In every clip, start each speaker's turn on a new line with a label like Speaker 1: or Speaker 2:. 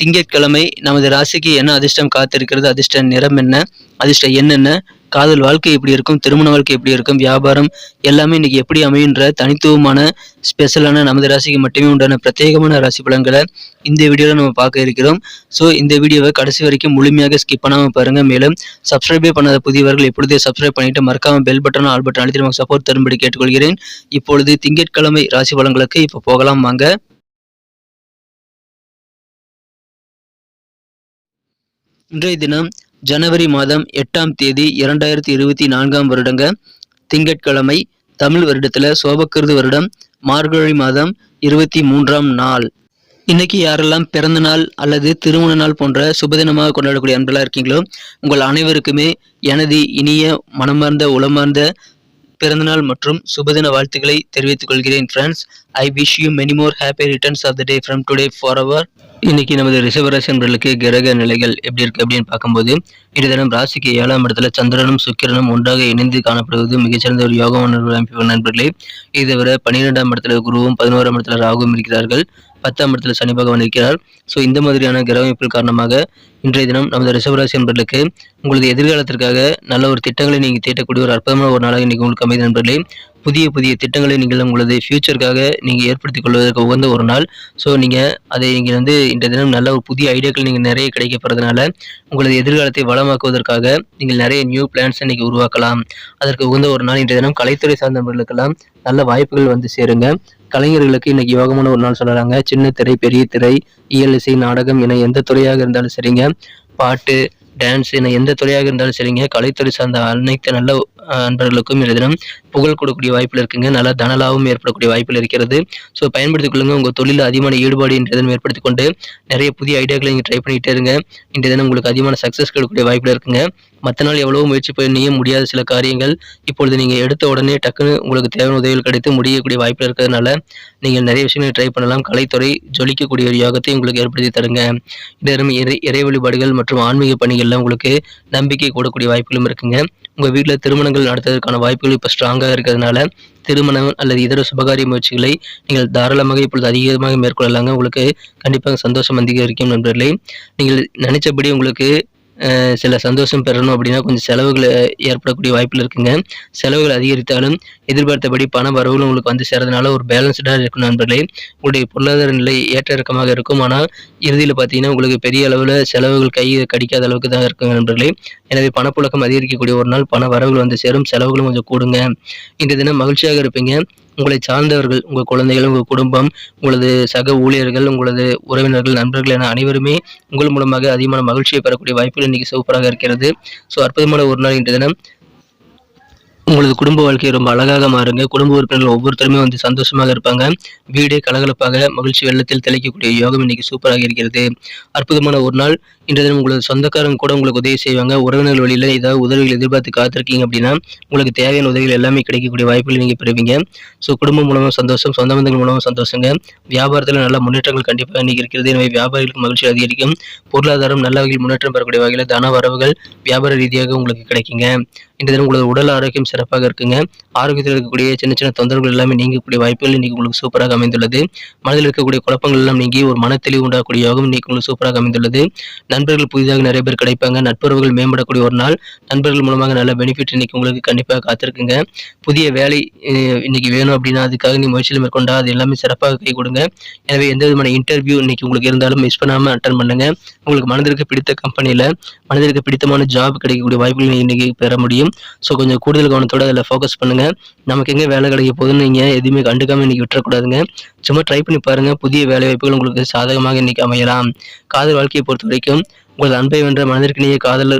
Speaker 1: திங்கட்கிழமை நமது ராசிக்கு என்ன அதிர்ஷ்டம் காத்திருக்கிறது? அதிர்ஷ்ட நிறம் என்ன? அதிர்ஷ்ட என்னென்ன காதல் வாழ்க்கை எப்படி இருக்கும்? திருமண வாழ்க்கை எப்படி இருக்கும்? வியாபாரம் எல்லாமே இன்னைக்கு எப்படி அமையுன்ற தனித்துவமான ஸ்பெஷலான நமது ராசிக்கு மட்டுமே உண்டான பிரத்யேகமான ராசி பலன்களை இந்த வீடியோவில் நம்ம பார்க்க இருக்கிறோம். ஸோ இந்த வீடியோவை கடைசி வரைக்கும் முழுமையாக ஸ்கிப் பண்ணாமல் பாருங்கள் மேலும் சப்ஸ்கிரைபே பண்ணாத புதியவர்கள் இப்பொழுதே சப்ஸ்கிரைப் பண்ணிட்டு மறக்காமல் பெல் பட்டன் ஆல் பட்டன் அழுத்தி நமக்கு சப்போர்ட் தரும்படி கேட்டுக்கொள்கிறேன். இப்பொழுது திங்கட்கிழமை ராசி பலன்களுக்கு இப்போ போகலாம். வாங்க. இன்றைய தினம் ஜனவரி மாதம் எட்டாம் தேதி இரண்டாயிரத்தி இருபத்தி நான்காம் வருடங்க. திங்கட்கிழமை தமிழ் வருடத்துல சோபக்கிருது வருடம் மார்கழி மாதம் இருபத்தி மூன்றாம் நாள். இன்னைக்கு யாரெல்லாம் பிறந்த நாள் அல்லது திருமண நாள் போன்ற சுபதினமாக கொண்டாடக்கூடிய அன்பெல்லாம் இருக்கீங்களோ உங்கள் அனைவருக்குமே எனது இனிய மனமார்ந்த உளமார்ந்த பிறந்தநாள் மற்றும் சுபதின வாழ்த்துக்களை தெரிவித்துக் கொள்கிறேன் friends I wish you many more happy returns of the day from today for our இன்னைக்கு நமது ரிஷபராசி நண்பர்களுக்கு கிரக நிலைகள் எப்படி இருக்கு அப்படின்னு பார்க்கும்போது இன்று தினம் ராசிக்கு ஏழாம் இடத்துல சந்திரனும் சுக்கிரனும் ஒன்றாக இணைந்து காணப்படுவது மிகச்சிறந்த ஒரு யோகமான அமைப்பு நண்பர்களே. இதை பன்னிரெண்டாம் இடத்துல குருவும் பதினோராம் இடத்துல ராகுவும் இருக்கிறார்கள். பத்தாம் இடத்துல சனி பகவான் இருக்கிறார். ஸோ இந்த மாதிரியான கிரக காரணமாக இன்றைய தினம் நமது ரிஷபராசி நண்பர்களுக்கு உங்களது எதிர்காலத்திற்காக நல்ல ஒரு திட்டங்களை நீங்கள் தீட்டக்கூடிய ஒரு அற்புதமான ஒரு நாளாக இன்றைக்கு உங்களுக்கு அமைதி நண்பர்களே. புதிய புதிய திட்டங்களை நீங்கள் உங்களது ஃபியூச்சருக்காக நீங்கள் ஏற்படுத்திக் கொள்வதற்கு உகந்த ஒரு நாள். ஸோ நீங்கள் அதை நீங்கள் வந்து இன்றைய தினம் நல்ல ஒரு புதிய ஐடியாக்கள் நீங்கள் நிறைய கிடைக்கப்படுறதுனால உங்களது எதிர்காலத்தை வளமாக்குவதற்காக நீங்கள் நிறைய நியூ பிளான்ஸ் இன்றைக்கி உருவாக்கலாம். அதற்கு உகந்த ஒரு நாள் இன்றைய தினம் கலைத்துறை சார்ந்தவர்களுக்கெல்லாம் நல்ல வாய்ப்புகள் வந்து சேருங்க. கலைஞர்களுக்கு இன்னைக்கு யோகமான ஒரு நாள் சொல்லலாங்க சின்ன திரை பெரிய திரை இயல் இசை நாடகம் என எந்த துறையாக இருந்தாலும் சரிங்க. பாட்டு டான்ஸ் என எந்த துறையாக இருந்தாலும் சரிங்க. கலைத்துறை சார்ந்த அனைத்து நல்ல நண்பர்களுக்கும் அன்பர்களுக்கும் இந்த தினம் புகழ் கொடுக்கக்கூடிய வாய்ப்பில் இருக்குங்க. நல்ல தனலாவும் ஏற்படக்கூடிய வாய்ப்பில் இருக்கிறது. ஸோ பயன்படுத்திக் கொள்ளுங்க. உங்கள் தொழிலில் அதிகமான ஈடுபாடு இன்றைய தினம் ஏற்படுத்திக் கொண்டு நிறைய புதிய ஐடியாக்களை நீங்கள் ட்ரை பண்ணிகிட்டே இருங்க. இன்றைய தினம் உங்களுக்கு அதிகமான சக்ஸஸ் கிடைக்கக்கூடிய வாய்ப்பில் இருக்குங்க. மற்ற நாள் எவ்வளவோ முயற்சி பண்ணியும் முடியாத சில காரியங்கள் இப்பொழுது நீங்கள் எடுத்த உடனே டக்குன்னு உங்களுக்கு தேவையான உதவிகள் கிடைத்து முடியக்கூடிய வாய்ப்பில் இருக்கிறதுனால நீங்கள் நிறைய விஷயங்களை ட்ரை பண்ணலாம். கலைத்துறை ஜொலிக்கக்கூடிய ஒரு யோகத்தை உங்களுக்கு ஏற்படுத்தி தருங்க. இந்த இறை இறை வழிபாடுகள் மற்றும் ஆன்மீக பணிகளில் உங்களுக்கு நம்பிக்கை கூடக்கூடிய வாய்ப்புகளும் இருக்குங்க. உங்கள் வீட்டில் திருமணங்கள் நடத்துவதற்கான வாய்ப்புகள் இப்போ ஸ்ட்ராங்காக இருக்கிறதுனால திருமணம் அல்லது இதர சுபகாரிய முயற்சிகளை நீங்கள் தாராளமாக இப்பொழுது அதிகமாக மேற்கொள்ளலாங்க. உங்களுக்கு கண்டிப்பாக சந்தோஷம் அதிகரிக்கும் நண்பர்களே. நீங்கள் நினைச்சபடி உங்களுக்கு சில சந்தோஷம் பெறணும் அப்படின்னா கொஞ்சம் செலவுகள் ஏற்படக்கூடிய வாய்ப்புகள் இருக்குங்க. செலவுகள் அதிகரித்தாலும் எதிர்பார்த்தபடி பண வரவுகள் உங்களுக்கு வந்து சேர்றதுனால ஒரு பேலன்ஸ்டாக இருக்கும் நண்பர்களே. உங்களுடைய பொருளாதார நிலை ஏற்ற இறக்கமாக இருக்கும். ஆனால் இறுதியில் பார்த்தீங்கன்னா உங்களுக்கு பெரிய அளவில் செலவுகள் கை கடிக்காத அளவுக்கு தான் இருக்குங்க நண்பர்களே. எனவே பணப்புழக்கம் அதிகரிக்கக்கூடிய ஒரு நாள் பண வரவுகள் வந்து சேரும். செலவுகளும் கொஞ்சம் கூடுங்க. இன்றைய தினம் மகிழ்ச்சியாக இருப்பீங்க. உங்களை சார்ந்தவர்கள் உங்கள் குழந்தைகள் உங்கள் குடும்பம் உங்களது சக ஊழியர்கள் உங்களது உறவினர்கள் நண்பர்கள் என அனைவருமே உங்கள் மூலமாக அதிகமான மகிழ்ச்சியை பெறக்கூடிய வாய்ப்புகள் இன்னைக்கு சூப்பராக இருக்கிறது. ஸோ அற்புதமான ஒரு நாள் இன்றைய தினம். உங்களது குடும்ப வாழ்க்கையை ரொம்ப அழகாக மாறுங்க. குடும்ப உறுப்பினர்கள் ஒவ்வொருத்தருமே வந்து சந்தோஷமாக இருப்பாங்க. வீடே கலகலப்பாக மகிழ்ச்சி வெள்ளத்தில் தெளிக்கக்கூடிய யோகம் இன்னைக்கு சூப்பராக இருக்கிறது. அற்புதமான ஒரு நாள். இன்றைய தினம் உங்களது சொந்தக்காரங்க கூட உங்களுக்கு உதவி செய்வாங்க. உறவினர்கள் வழியில் ஏதாவது உதவிகள் எதிர்பார்த்து காத்திருக்கீங்க அப்படின்னா உங்களுக்கு தேவையான உதவிகள் எல்லாமே கிடைக்கக்கூடிய வாய்ப்புகள் நீங்கள் பெறுவீங்க. ஸோ குடும்பம் மூலமாக சந்தோஷம் சொந்த பந்தங்கள் மூலமாக சந்தோஷங்க. வியாபாரத்தில் நல்ல முன்னேற்றங்கள் கண்டிப்பாக இன்றைக்கி இருக்கிறது எனவே வியாபாரிகளுக்கு மகிழ்ச்சி அதிகரிக்கும். பொருளாதாரம் நல்ல வகையில் முன்னேற்றம் பெறக்கூடிய வகையில் தன வரவுகள் வியாபார ரீதியாக உங்களுக்கு கிடைக்குங்க. இன்றைய தினம் உங்களது உடல் ஆரோக்கியம் சிறப்பாக இருக்குங்க. ஆரோக்கியத்தில் இருக்கக்கூடிய சின்ன சின்ன தொந்தரவுகள் எல்லாமே நீங்கக்கூடிய வாய்ப்புகள் இன்னைக்கு உங்களுக்கு சூப்பராக அமைந்துள்ளது. மனதில் இருக்கக்கூடிய குழப்பங்கள் எல்லாம் நீங்கி ஒரு மன தெளிவு உண்டாகக்கூடிய யோகம் இன்னைக்கு உங்களுக்கு சூப்பராக அமைந்துள்ளது. நண்பர்கள் புதிதாக நிறைய பேர் கிடைப்பாங்க. நட்புறவுகள் மேம்படக்கூடிய ஒரு நாள். நண்பர்கள் மூலமாக நல்ல பெனிஃபிட் இன்னைக்கு உங்களுக்கு கண்டிப்பாக காத்திருக்குங்க. புதிய வேலை இன்னைக்கு வேணும் அப்படின்னா அதுக்காக நீ முயற்சியில் மேற்கொண்டா அது எல்லாமே சிறப்பாக கை கொடுங்க. எனவே எந்த விதமான இன்டர்வியூ இன்னைக்கு உங்களுக்கு இருந்தாலும் மிஸ் பண்ணாமல் அட்டன் பண்ணுங்க. உங்களுக்கு மனதிற்கு பிடித்த கம்பெனியில் மனதிற்கு பிடித்தமான ஜாப் கிடைக்கக்கூடிய வாய்ப்புகள் இன்னைக்கு பெற முடியும். ஸோ கொஞ்சம் கூடுதல் கவனத்தோட அதில் ஃபோக்கஸ் பண்ணுங்க. நமக்கு எங்கே வேலை கிடைக்க போகுதுன்னு நீங்கள் எதுவுமே கண்டுக்காமல் இன்னைக்கு விட்டுறக்கூடாதுங்க. சும்மா ட்ரை பண்ணி பாருங்க. புதிய வேலை வாய்ப்புகள் உங்களுக்கு சாதகமாக இன்னைக்கு அமையலாம். காதல் வாழ்க்கையை பொறுத்த வரைக்கும் உங்கள் அன்பை வென்ற மனதிற்கினிய காதல்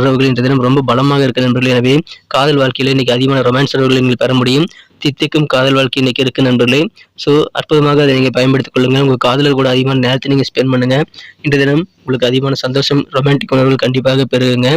Speaker 1: உறவுகள் இன்ற தினம் ரொம்ப பலமாக இருக்கிற நண்பர்களே. எனவே காதல் வாழ்க்கையில் இன்னைக்கு அதிகமான ரொமான்ஸ் உறவுகளை நீங்கள் பெற முடியும். தித்திக்கும் காதல் வாழ்க்கை இன்னைக்கு இருக்கு நண்பர்களே. ஸோ அற்புதமாக அதை நீங்கள் பயன்படுத்திக் கொள்ளுங்கள். உங்கள் காதலர் கூட அதிகமான நேரத்தை நீங்கள் ஸ்பெண்ட் பண்ணுங்கள் இன்று தினம் உங்களுக்கு அதிகமான சந்தோஷம் ரொமான்டிக் உணர்வுகள் கண்டிப்பாக பெறுங்க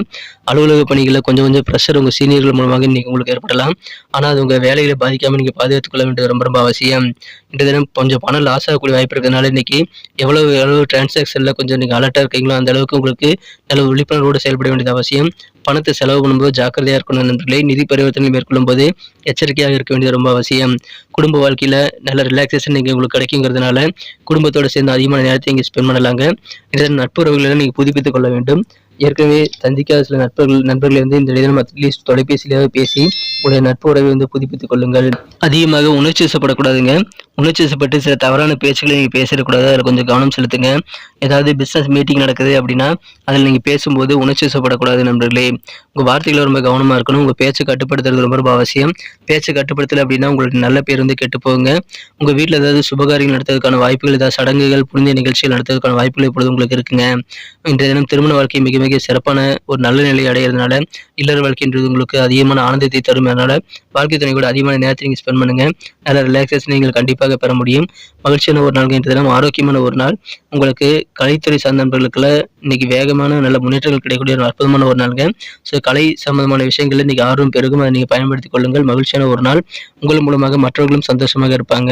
Speaker 1: அலுவலக பணிகளில் கொஞ்சம் கொஞ்சம் ப்ரெஷர் உங்கள் சீனியர்கள் மூலமாக இன்றைக்கி உங்களுக்கு ஏற்படலாம். ஆனால் அது உங்கள் வேலைகளை பாதிக்காமல் நீங்கள் பாதுகாத்துக் கொள்ள வேண்டியது ரொம்ப ரொம்ப அவசியம். இன்று தினம் கொஞ்சம் பணம் லாஸ் ஆகக்கூடிய வாய்ப்பு இருக்கிறதுனால இன்றைக்கி எவ்வளவு எவ்வளவு டிரான்சாக்ஷனில் கொஞ்சம் நீங்கள் அலர்ட்டாக இருக்கீங்களோ அந்த அளவுக்கு உங்களுக்கு நல்ல விழிப்புணர்வோடு செயல்பட வேண்டியது அவசியம். பணத்தை செலவு பண்ணும்போது ஜாக்கிரதையாக இருக்கணும் நண்பர்களே. நிதி பரிவர்த்தனை மேற்கொள்ளும் போது எச்சரிக்கையாக இருக்க வேண்டியது ரொம்ப அவசியம். குடும்ப வாழ்க்கையில் நல்ல ரிலாக்ஸேஷன் இங்கே உங்களுக்கு கிடைக்குங்கிறதுனால குடும்பத்தோடு சேர்ந்து அதிகமான நேரத்தை இங்கே ஸ்பெண்ட் பண்ணலாங்க. இதன் நட்புறவுகளை நீங்கள் புதுப்பித்துக் கொள்ள வேண்டும். ஏற்கனவே சந்திக்காத சில நண்பர்கள் நண்பர்களை வந்து இந்த தினம் அட்லீஸ்ட் தொலைபேசியிலேயே பேசி உங்களுடைய நட்பு உறவை வந்து புதுப்பித்துக் கொள்ளுங்கள். அதிகமாக உணர்ச்சி வசப்படக்கூடாதுங்க. உணர்ச்சி வசப்பட்டு சில தவறான பேச்சுகளை நீங்கள் பேசிடக்கூடாது அதில் கொஞ்சம் கவனம் செலுத்துங்க. ஏதாவது பிஸ்னஸ் மீட்டிங் நடக்குது அப்படின்னா அதில் நீங்கள் பேசும்போது உணர்ச்சி வசப்படக்கூடாது நண்பர்களே. உங்கள் வார்த்தைகளை ரொம்ப கவனமாக இருக்கணும். உங்கள் பேச்சை கட்டுப்படுத்துறது ரொம்ப ரொம்ப அவசியம். பேச்சை கட்டுப்படுத்தலை அப்படின்னா உங்களுக்கு நல்ல பேர் வந்து கெட்டு போங்க உங்கள் வீட்டில் ஏதாவது சுபகாரியங்கள் நடத்துறதுக்கான வாய்ப்புகள் ஏதாவது சடங்குகள் புனித நிகழ்ச்சிகள் நடத்துறதுக்கான வாய்ப்புகள் இப்பொழுது உங்களுக்கு இருக்குங்க. இன்றைய தினம் திருமண வாழ்க்கை மிக மிக சிறப்பான ஒரு நல்ல நிலை அடைகிறதுனால இல்லற வாழ்க்கைன்றது உங்களுக்கு அதிகமான ஆனந்தத்தை தரும். அதனால வாழ்க்கை துணை கூட அதிகமான நேரத்தை நீங்கள் ஸ்பெண்ட் பண்ணுங்க. நல்ல ரிலாக்ஸேஷன் நீங்கள் கண்டிப்பாக பெற முடியும். மகிழ்ச்சியான ஒரு நாள் இன்றைய தினம் ஆரோக்கியமான ஒரு நாள். உங்களுக்கு கலைத்துறை சார்ந்த நண்பர்களுக்குள்ள இன்னைக்கு வேகமான நல்ல முன்னேற்றங்கள் கிடைக்கக்கூடிய ஒரு அற்புதமான ஒரு நாளுங்க. ஸோ கலை சம்பந்தமான விஷயங்கள் இன்னைக்கு ஆர்வம் பெருகும். அதை நீங்கள் பயன்படுத்திக் கொள்ளுங்கள். மகிழ்ச்சியான ஒரு நாள். உங்கள் மூலமாக மற்றவர்களும் சந்தோஷமாக இருப்பாங்க.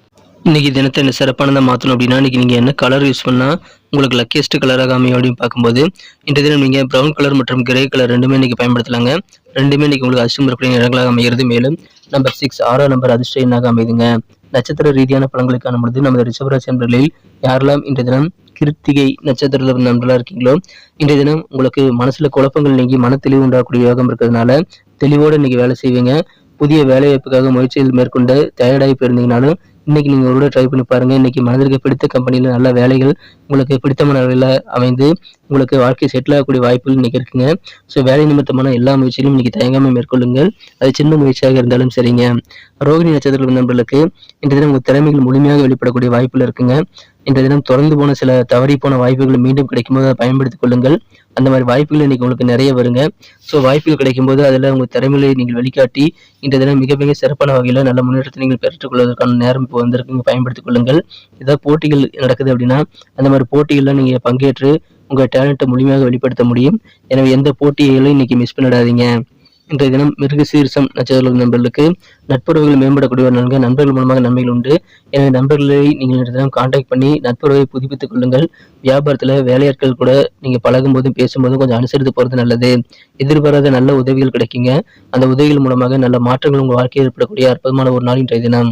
Speaker 1: இன்னைக்கு தினத்தை என்ன சிறப்பானதாக மாற்றணும் அப்படின்னா இன்னைக்கு நீங்கள் என்ன கலர் யூஸ் பண்ணால் உங்களுக்கு லக்கியஸ்ட் கலராக அமையும் அப்படின்னு பார்க்கும்போது இன்றைய தினம் நீங்கள் ப்ரௌன் கலர் மற்றும் கிரே கலர் ரெண்டுமே இன்னைக்கு பயன்படுத்தலாங்க. ரெண்டுமே இன்னைக்கு உங்களுக்கு அதிர்ஷ்டம் இருக்கக்கூடிய நிறங்களாக அமைகிறது. மேலும் நம்பர் சிக்ஸ் ஆறாம் நம்பர் அதிர்ஷ்ட எண்ணாக அமைதுங்க. நட்சத்திர ரீதியான பழங்களுக்கான காணும் பொழுது நமது ரிஷபராசி நண்பர்களில் யாரெல்லாம் இன்றைய தினம் கிருத்திகை நட்சத்திரத்தில் நண்பர்களாக இருக்கீங்களோ இன்றைய தினம் உங்களுக்கு மனசில் குழப்பங்கள் நீங்கி மன தெளிவு உண்டாகக்கூடிய யோகம் இருக்கிறதுனால தெளிவோடு இன்னைக்கு வேலை செய்வீங்க. புதிய வேலைவாய்ப்புக்காக முயற்சிகள் மேற்கொண்டு தயாராகி போயிருந்தீங்கனாலும் இன்றைக்கி நீங்கள் ஒரு ட்ரை பண்ணி பாருங்க. இன்னைக்கு மனதிற்கு பிடித்த கம்பெனியில் நல்ல வேலைகள் உங்களுக்கு பிடித்தமான வேலையில அமைந்து உங்களுக்கு வாழ்க்கை செட்டில் ஆகக்கூடிய வாய்ப்புகள் இன்றைக்கி இருக்குங்க. ஸோ வேலை நிமித்தமான எல்லா முயற்சிகளும் இன்னைக்கு தயங்காமல் மேற்கொள்ளுங்கள். அது சின்ன முயற்சியாக இருந்தாலும் சரிங்க. ரோகிணி நட்சத்திரம் நண்பர்களுக்கு இன்றைய தினம் உங்கள் திறமைகள் முழுமையாக வெளிப்படக்கூடிய வாய்ப்புகள் இருக்குங்க. இன்றைய தினம் தொடர்ந்து போன சில தவறி போன வாய்ப்புகள் மீண்டும் கிடைக்கும்போது அதை பயன்படுத்திக் கொள்ளுங்கள். அந்த மாதிரி வாய்ப்புகள் இன்னைக்கு உங்களுக்கு நிறைய வருங்க. ஸோ வாய்ப்புகள் கிடைக்கும்போது அதில் உங்கள் திறமைகளை நீங்கள் வெளிக்காட்டி இன்றைய தினம் மிக மிக சிறப்பான வகையில் நல்ல முன்னேற்றத்தை நீங்கள் பெற்றுக்கொள்வதற்கான நேரம் இப்போ வந்திருக்கு பயன்படுத்திக் கொள்ளுங்கள். ஏதாவது போட்டிகள் நடக்குது அப்படின்னா அந்த மாதிரி போட்டிகளில் நீங்கள் பங்கேற்று உங்கள் டேலண்ட்டை முழுமையாக வெளிப்படுத்த முடியும். எனவே எந்த போட்டிகளையும் இன்னைக்கு மிஸ் பண்ணிடாதீங்க. இன்றைய தினம் மிருக சீரிசம் நட்சத்திர நண்பர்களுக்கு நட்புறவுகள் மேம்படக்கூடிய ஒரு நன்கு நண்பர்கள் மூலமாக நன்மைகள் உண்டு. எனவே நண்பர்களை நீங்கள் இன்றைய தினம் காண்டாக்ட் பண்ணி நட்புறவை புதுப்பித்துக் கொள்ளுங்கள். வியாபாரத்தில் வேலையாட்கள் கூட நீங்கள் பழகும் போதும் பேசும்போதும் கொஞ்சம் அனுசரித்து போகிறது நல்லது. எதிர்பாராத நல்ல உதவிகள் கிடைக்குங்க. அந்த உதவிகள் மூலமாக நல்ல மாற்றங்கள் உங்கள் வாழ்க்கையில் ஏற்படக்கூடிய அற்புதமான ஒரு நாள் இன்றைய தினம்.